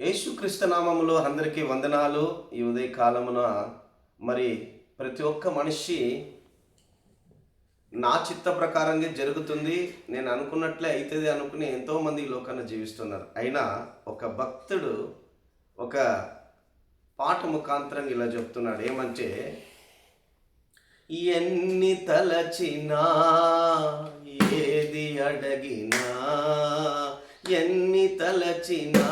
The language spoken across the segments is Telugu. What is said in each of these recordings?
యేసుక్రీస్తు నామములో అందరికీ వందనాలు. ఈ ఉదయ కాలమున మరి ప్రతి ఒక్క మనిషి నా చిత్త ప్రకారంగా జరుగుతుంది. నేను అనుకున్నట్లే అవుతుంది అనుకుని ఎంతోమంది ఈ లోకాన్ని జీవిస్తున్నారు. అయినా ఒక భక్తుడు ఒక పాట ముఖాంతరం ఇలా చెప్తున్నాడు. ఏమంటే ఎన్ని తలచినా ఏది అడగినా ఎన్ని తలచినా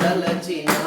తలచినా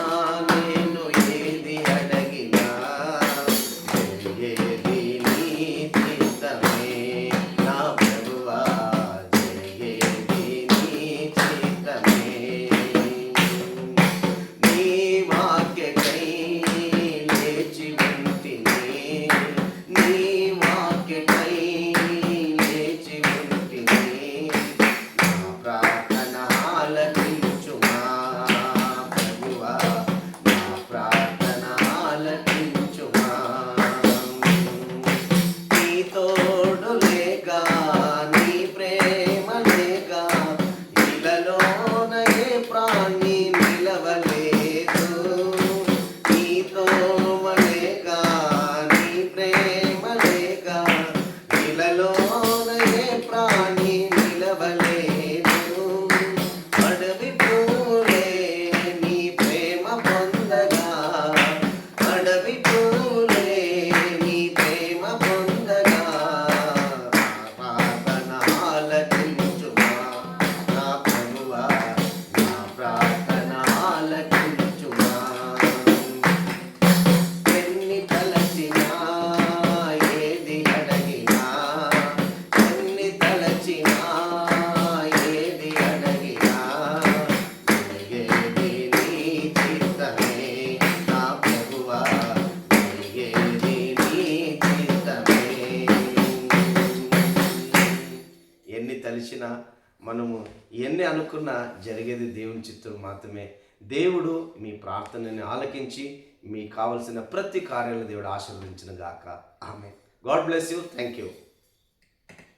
తలిచినా మనము ఎన్ని అనుకున్నా జరిగేది దేవుని చిత్తం మాత్రమే. దేవుడు మీ ప్రార్థనని ఆలకించి మీకు కావలసిన ప్రతి కార్యాలను దేవుడు ఆశీర్వదించిన గాక. ఆమె god bless you. Thank you